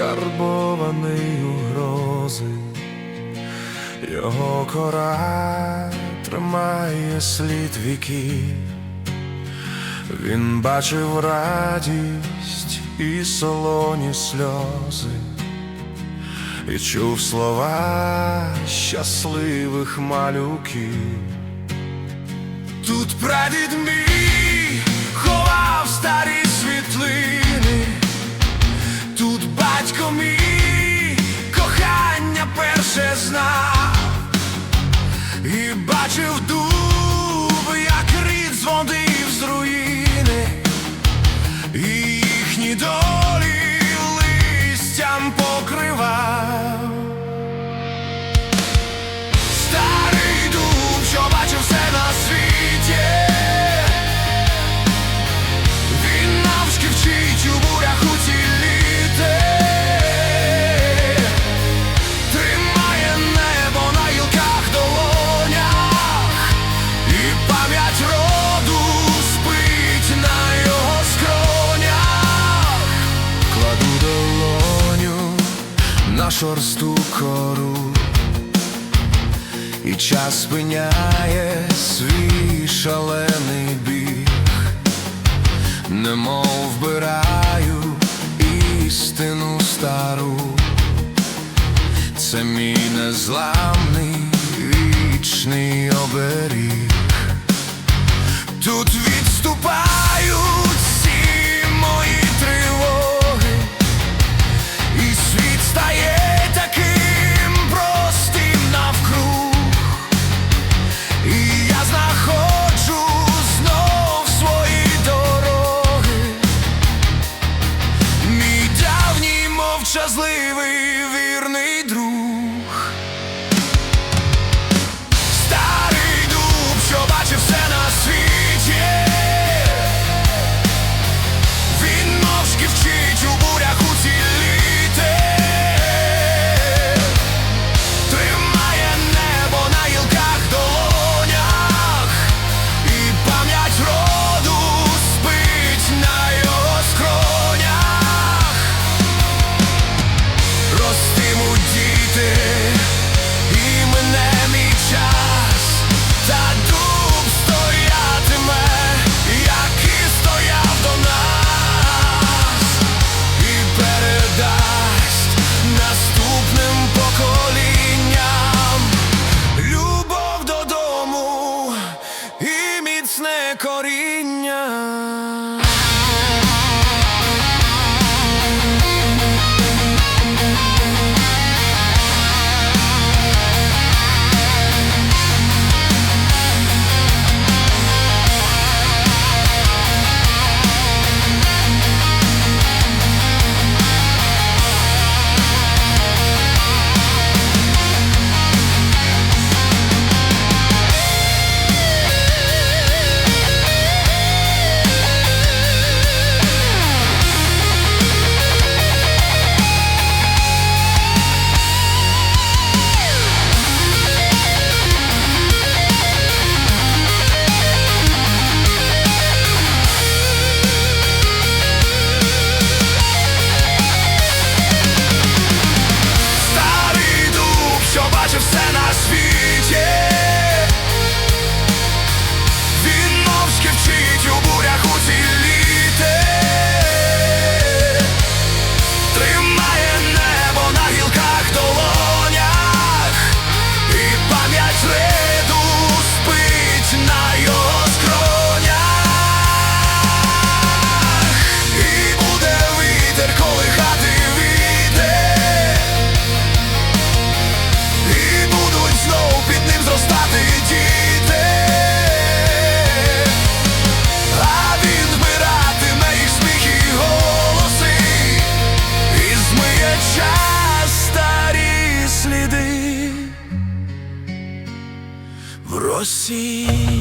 Карбований у грози, його кора тримає слід віків, він бачив радість і солоні сльози, і чув слова щасливих малюків. Тут прадід мій ховав старі світли батько мій, кохання перше знав і бачив дуб, як рід дзвонив з руїни. І на шорсту кору, і час спиняє свій шалений біг, немов вбираю істину стару, це мій незламний вічний. щасливий. jasné korí see.